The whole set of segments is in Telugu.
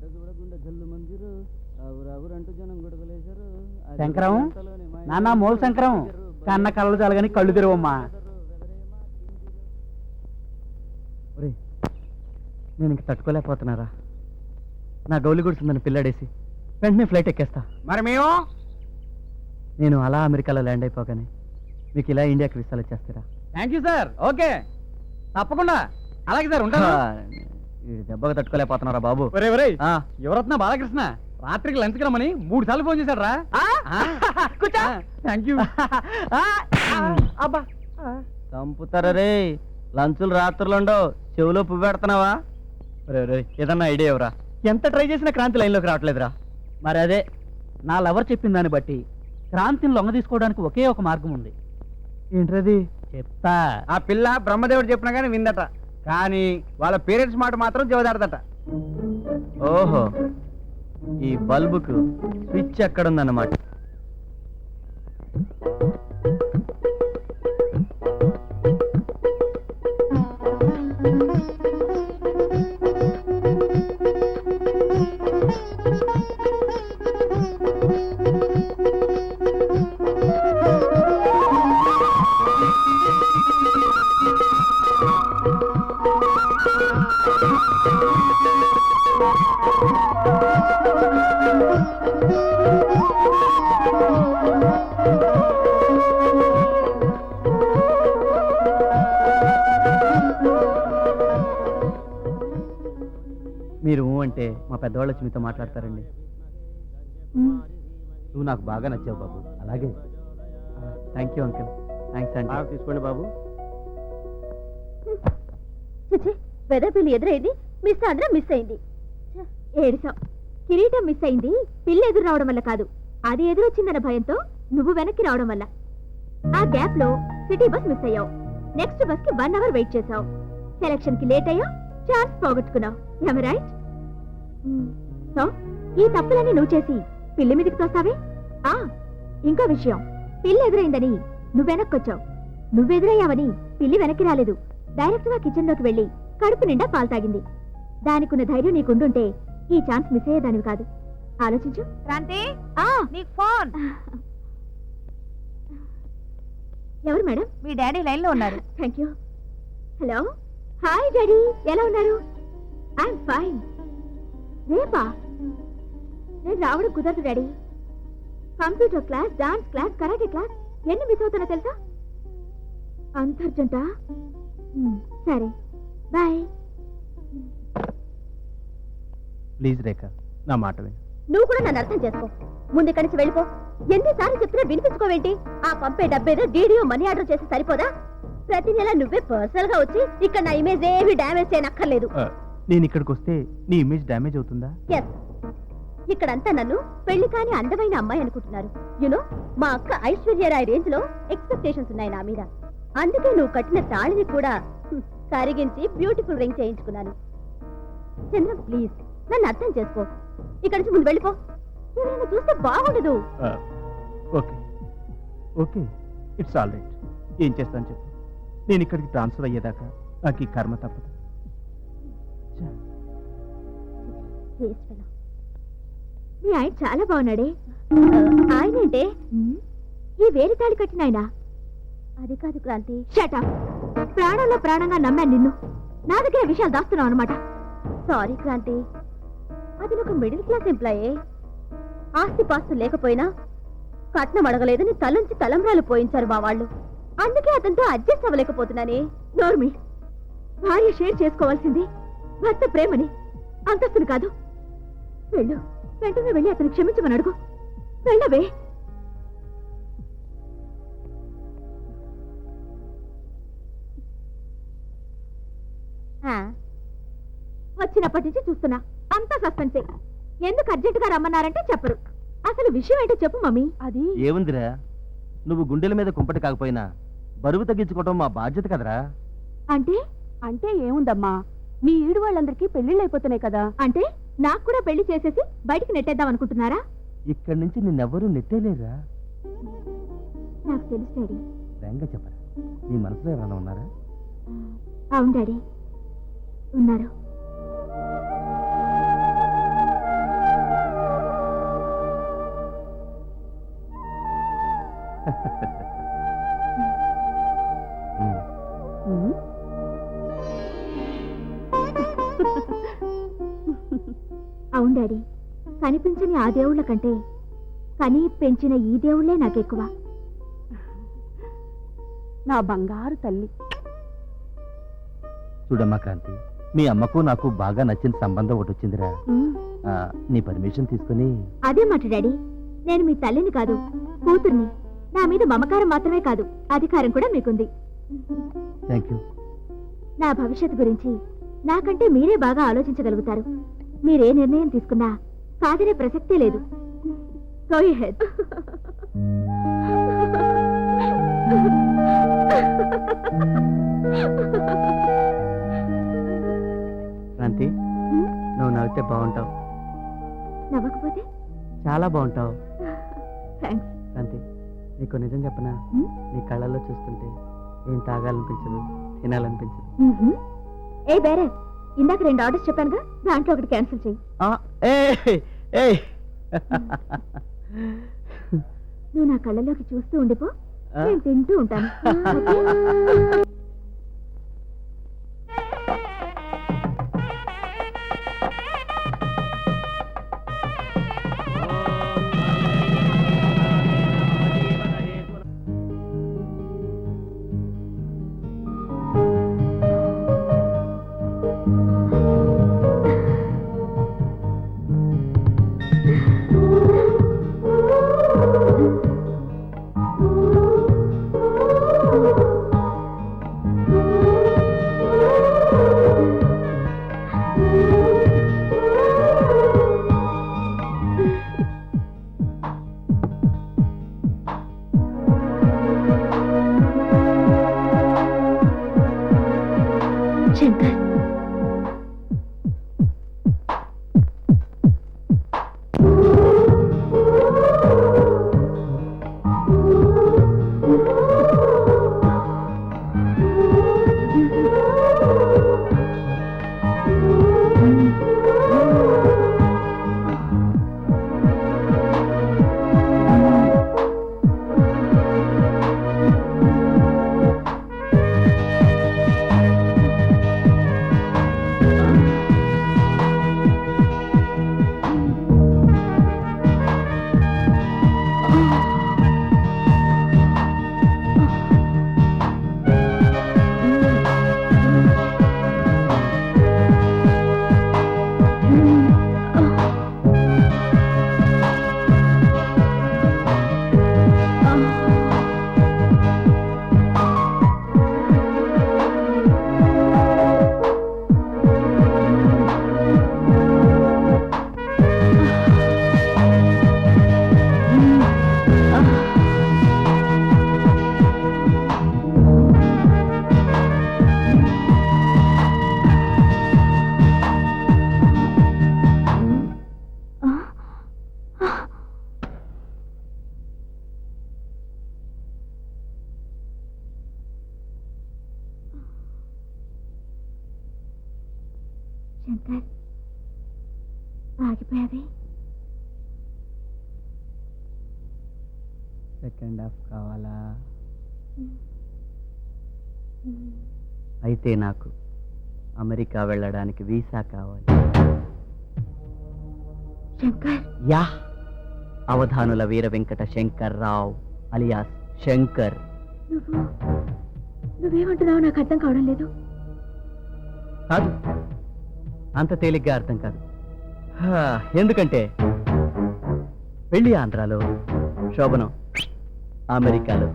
బయట చూడకుండా మందిరు. జనం గొడవలేశారు శంకరం? నాన్న మూల శంకరం? కన్న కళ్ళు చాలు కళ్ళు తెరవమ్మా. ఒరే నేను ఇంక తట్టుకోలేకపోతున్నారా? నా గౌలి గుడిసిందని పిల్లాడేసి వెంటనే ఫ్లైట్ ఎక్కేస్తా. మరి మేము? నేను అలా అమెరికాలో ల్యాండ్ అయిపోగానే మీకు ఇలా ఇండియాకి విసాలు వచ్చేస్తారా? Thank you sir okay. తప్పకుండా. అలాగే సార్ ఉంటాను. దెబ్బకు తట్టుకోలేకపోతున్నారా బాబు? ఒరే ఒరే ఆ, యువరత్న బాలకృష్ణ? రాత్రికి లంచ్కి రమ్మని మూడు సార్లు ఫోన్ చేశాడు రా కూర్చో. థ్యాంక్ యూ అబ్బా చంపుతారా రే? లంచులు రాత్రులు ఉండవు. చెవులో పువ్వు పెడుతున్నావా? రే రే ఏదన్నా ఐడియా ఎవరా ఎంత ట్రై చేసినా క్రాంతి లైన్లోకి రావట్లేదురా. మరి అదే నా లవర్ చెప్పిన దాన్ని బట్టి క్రాంతిని లొంగ తీసుకోవడానికి ఒకే ఒక మార్గం ఉంది. ఏంటది చెప్తా. ఆ పిల్ల బ్రహ్మదేవుడు చెప్పినా కానీ విందట. కానీ వాళ్ళ పేరెంట్స్ మాట మాత్రం చెవదాడదట ఓహో. ఈ బల్బుకు స్విచ్ ఎక్కడుందన్నమాట? మా పెద్దవాళ్ళు వచ్చి మీతో మాట్లాడతారండి. నువ్వు నాకు బాగా నచ్చావు బాబు. అలాగే. థ్యాంక్ యూ అంకిల్ థ్యాంక్స్ అండి తీసుకోండి బాబు. వెదర్ ఎదురైంది. మిస్ ఆంధ్ర మిస్ అయింది. ఛ, ఏడిసాం. కిరీటం మిస్ అయింది. పిల్ల ఎదురు రావడం వల్ల కాదు. అది ఎదురొచ్చిందన్న భయంతో నువ్వు వెనక్కి రావడం వల్ల. ఆ గ్యాప్లో సిటీ బస్ మిస్ అయ్యావు. నెక్స్ట్ బస్కి వన్ అవర్ వెయిట్ చేసావు సెలక్షన్కి లేట్ అయ్యావు. ఛాన్స్ పోగొట్టుకున్నావు. రైట్ సో ఈ తప్పులన్నీ నువ్వు చేసి పిల్లి మీదకి తోస్తావే? ఆ ఇంకో విషయం. పిల్లి ఎదురైందని నువ్వు వెనక్కొచ్చావు. నువ్వెదురయ్యావని పిల్లి వెనక్కి రాలేదు. డైరెక్ట్గా కిచెన్లోకి వెళ్ళి కడుపు నిండా పాలు తాగింది. దానికున్న ధైర్యం నీకుండుంటే ఈ ఛాన్స్ మిస్ అయ్యేదానివి కాదు. ఆలోచించు. క్రాంతి ఆ. నీకు ఫోన్. ఎవరు మేడం? మీ డాడీ లైన్లో ఉన్నారు. Thank you hello. Hi daddy ఎలా ఉన్నారు? I'm fine. రేపా నేను రావడం కుదరదు daddy. Computer class dance class karate class ఎన్ని మిస్ అవుతానో తెలుసా? అంత అర్జెంటా మ్, సరే. బాయ్. ప్లీజ్ రేఖ నా మాట విను. నువ్వు కూడా నన్ను అర్థం చేసుకో. ముందు ఇక్కడి నుంచి వెళ్ళిపో. ఎన్నిసార్లు చెప్తున్నా వినిపించుకోవేంటి? ఆ పంపే డబ్బేదో డీడీఓ మనీ ఆర్డర్ చేసి సరిపోదా? ప్రతి నెల నువ్వే పర్సనల్గా వచ్చి ఇక్కడ నా ఇమేజ్ ఏమి డ్యామేజ్ చేయనక్కర్లేదు. నేను ఇక్కడికి వస్తే నీ ఇమేజ్ డ్యామేజ్ అవుతుందా? ఎస్ ఇక్కడంతా నన్ను పెళ్ళి కాని అందమైన అమ్మాయి అనుకుంటున్నారు. యునో మా అక్క ఐశ్వర్యరాయ్ రేంజ్లో ఎక్స్పెక్టేషన్స్ ఉన్నాయి నా మీద. అందుకే నువ్వు కట్టిన తాళిని కూడా కరిగించి బ్యూటిఫుల్ రింగ్ చేయించుకున్నాను. చంద్రం ప్లీజ్ నన్ను అర్థం చేసుకో. ఇక్కడి నుంచి ముందు వెళ్ళిపో. ఎవరైనా చూస్తే బాగుండదు. Okay. Okay it's all right ఏం చేస్తాను చెప్పు. నేను ఇక్కడికి ట్రాన్స్ఫర్ అయ్యేదాకా నాకు ఈ కర్మ తప్పదు. మీ ఆయన చాలా బాగున్నాడే. ఆయన అంటే ఈ వేరే తాళి కట్టిన ఆయన. అది కాదు క్రాంతి. షటా ప్రాణంలో ప్రాణంగా నమ్మాను నిన్ను. నా దగ్గర విషయాలు దాస్తున్నావు అనమాట సారీ క్రాంతి. అది ఒక మిడిల్ క్లాస్ ఎంప్లాయే ఆస్తి పాస్తు లేకపోయినా కట్నం అడగలేదని తలంచి తలంబ్రాలు పోయించారు మా వాళ్ళు. అందుకే అతనితో అడ్జస్ట్ అవ్వలేకపోతున్నానే. నోర్మి. భార్య షేర్ చేసుకోవాల్సింది భర్త ప్రేమని. అంతస్తుని కాదు. వెళ్ళు. వెంటనే వెళ్ళి అతను క్షమించమని అడుగు. వెళ్ళవే. వచ్చినప్పటి నుంచి చూస్తున్నా. అంతా సస్పెన్సే. ఎందుకు అర్జెంట్గా రమ్మన్నారంటే చెప్పరు. అసలు విషయం ఏంటో చెప్పు మమ్మీ. అది? ఏముందిరా? నువ్వు గుండెల మీద కుంపటి కాకపోయినా బరువు తగ్గించుకోవటం మా బాధ్యత కదరా? అంటే? అంటే ఏముందమ్మా? మీ ఈడు వాళ్ళందరికీ పెళ్ళిళ్ళు అయిపోతున్నాయి కదా. అంటే నాకు కూడా పెళ్ళి చేసేసి బయటికి నెట్టేద్దాం అనుకుంటున్నారా? ఇక్కడ నుంచి నిన్నెవ్వరూ నెట్టేలేరా నాకు తెలుసు డాడీ. చెప్పరా. నీ మనసులో ఎవరైనా ఉన్నారా? అవును డాడీ. ఉన్నారు. Ha ha ha. డాడీ కనిపించని ఆ దేవుళ్ళ కంటే కని పెంచిన ఈ దేవుళ్ళే నాకెక్కువ. నా బంగారు తల్లి. చూడమ్మా క్రాంతి మీ అమ్మకు నాకు బాగా నచ్చిన సంబంధం ఒకటి వచ్చిందిరా. ఆ, నీ పర్మిషన్ తీసుకుని. అదే మాట డాడీ నేను మీ తల్లిని కాదు కూతుర్ని. నా మీద మమకారం మాత్రమే కాదు అధికారం కూడా మీకుంది. థ్యాంక్ యూ నా భవిష్యత్తు గురించి నాకంటే మీరే బాగా ఆలోచించగలుగుతారు. మీరే నిర్ణయం తీసుకున్నా కాదనే ప్రసక్తే లేదు. క్రాంతి ఉమ్, నువ్వు నవ్వితే బాగుంటావు. నవ్వకపోతే? చాలా బాగుంటావు. క్రాంతి నీకు నిజం చెప్పనా? ఉమ్, నీ కళ్ళల్లో చూస్తుంటే ఏం తాగాలనిపించదు తినాలనిపించదు. మ్మ్హ. ఏ బేరే? ఇందాక రెండు ఆర్డర్స్ చెప్పానుగా దాంట్లో ఒకటి క్యాన్సిల్ చేయి. నువ్వు నా కళ్ళలోకి చూస్తూ ఉండిపో? నేను తింటూ ఉంటాను శంకర్ శంకర్ ఆగిపోయావే? సెకండ్ హాఫ్ కావాలా? అయితే నాకు అమెరికా వెళ్ళడానికి వీసా కావాలి. శంకర్? యా! అవధానుల వీర వెంకట శంకర్ రావు అలియాస్ శంకర్. నువ్వు నువ్వేమంటున్నావు నాకు అర్థం కావడం లేదు. కాదు. అంత తేలిగ్గా అర్థం కాదు. ఎందుకంటే పెళ్ళి ఆంధ్రాలో శోభనం అమెరికాలో.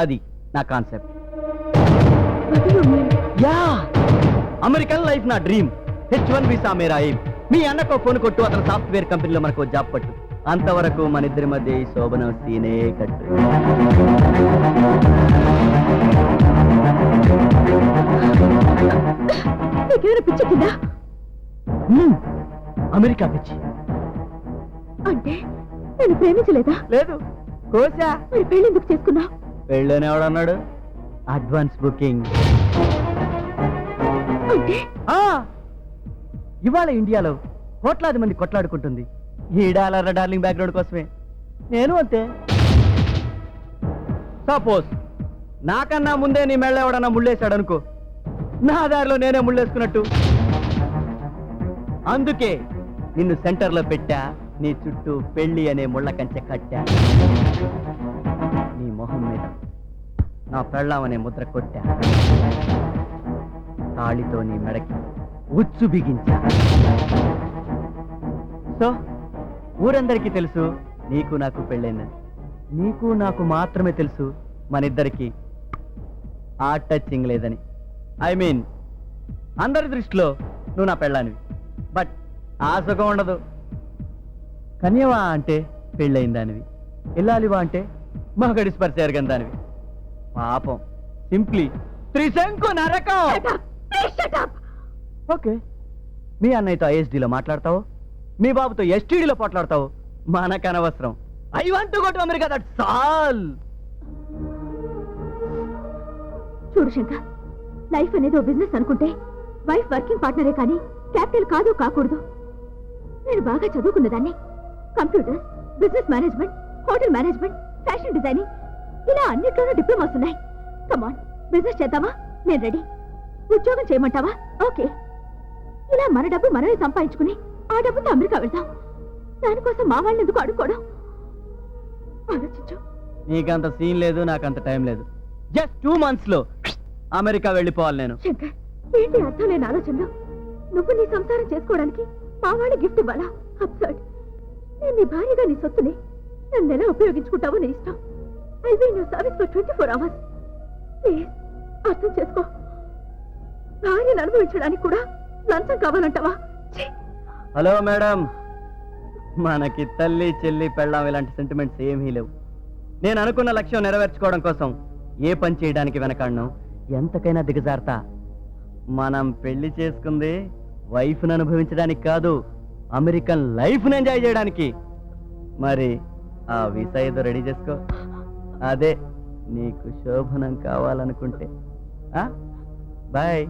అది నా కాన్సెప్ట్. యా అమెరికన్ లైఫ్ నా డ్రీమ్. హెచ్ వన్ వీసా మేరా ఎయిమ్. మీ అన్నకో ఫోన్ కొట్టు అతను సాఫ్ట్వేర్ కంపెనీలో మనకు జాబ్ పట్టు. అంతవరకు మన ఇద్దరి మధ్య ఈ శోభనం సీనే కట్టు. నీకేమైనా అమెరికా పిచ్చి. అంటే నేను ప్రేమించలేదా? లేదు. కోసా మరి పెళ్ళి ఎందుకు చేసుకున్నా పెళ్ళని ఎవడన్నాడు? Advance booking. అంటే? ఇవాళ ఇండియాలో కోట్లాది మంది కొట్లాడుకుంటుంది. ఈ డాలర్ డార్లింగ్ బ్యాక్గ్రౌండ్ కోసమే. నేను అంతే. సపోజ్. నాకన్నా ముందే నీ మెళ్ళ ఎవడన్నా ముళ్ళేశాడు అనుకో నా దారిలో నేనే ముళ్ళేసుకున్నట్టు. అందుకే నిన్ను సెంటర్లో పెట్టా నీ చుట్టూ పెళ్ళి అనే ముళ్ళ కంచె కట్టా. నీ మొహం మీద నా పెళ్ళాం అనే ముద్ర కొట్టా. తాళితో నీ మెడకి ఉచ్చు బిగించా. సో ఊరందరికీ తెలుసు నీకు నాకు పెళ్ళైందని. నీకు నాకు మాత్రమే తెలుసు మనిద్దరికి ఆ టచింగ్ లేదని ఐ మీన్ అందరి దృష్టిలో నువ్వు నా పెళ్ళానివి. బట్ ఆ సుఖం ఉండదు. కన్యవా అంటే పెళ్ళయిందానివి ఇల్లాలివా అంటే మగడి స్పర్శ దానివి. పాపం. సింప్లీ త్రిశంకు నరకం! ఓకే. మీ అన్నయ్యతో ఐఎస్డీలో మాట్లాడతావు? మీ బాబుతో ఎస్టీడీలో పోట్లాడతావు? మనకు అనవసరం I want go to America that's all! చూడు శంకర్ లైఫ్ అనేది ఓ బిజినెస్ అనుకుంటే వైఫ్ వర్కింగ్ పార్ట్నరే కానీ క్యాపిటల్ కాదు కాకూడదు. నేను బాగా చదువుకున్నదాన్ని computer business management hotel management fashion designing ఇలా అన్నిట్లోనూ డిప్లొమాస్ ఉన్నాయి. కమాన్ బిజినెస్ చేద్దామా? నేను రెడీ ఉద్యోగం చేయమంటావా? ఓకే ఇలా మన డబ్బు మనమే సంపాదించుకుని ఆ డబ్బుతో అమెరికా వెళ్దాం. దానికోసం మా వాళ్ళని ఎందుకు అడుక్కోవడం? ఆలోచించు. నీకంత సీన్ లేదు నాకంత టైం లేదు. జస్ట్ టూ మంత్స్లో అమెరికా వెళ్ళిపోవాలి నేను. శంకర్ ఏంటి అర్థం లేని ఆలోచనలో? నువ్వు నీ సంసారం చేసుకోవడానికి మా వాళ్ళ గిఫ్ట్ ఇవ్వాలా? అబ్సర్డ్. నేను నీ భార్యగా నీ సొత్తుని నన్ను ఎలా ఉపయోగించుకుంటావో నీ ఇష్టం. I be new service for twenty four hours please అర్థం చేసుకో. భార్యను అనుభవించడానికి కూడా లంచం కావాలంటావా! Hello madam. మనకి తల్లి చెల్లి పెళ్ళాం ఇలాంటి సెంటిమెంట్స్ ఏమీ లేవు. నేను అనుకున్న లక్ష్యం నెరవేర్చుకోవడం కోసం ఏ పని చేయడానికి వెనకాడను? ఎంతకైనా దిగజారుతా. మనం పెళ్ళి చేసుకుంది వైఫ్ను అనుభవించడానికి కాదు అమెరికన్ లైఫ్ను ఎంజాయ్ చేయడానికి. మరి ఆ వీసా ఏదో రెడీ చేసుకో. అదే నీకు శోభనం కావాలనుకుంటే. బాయ్.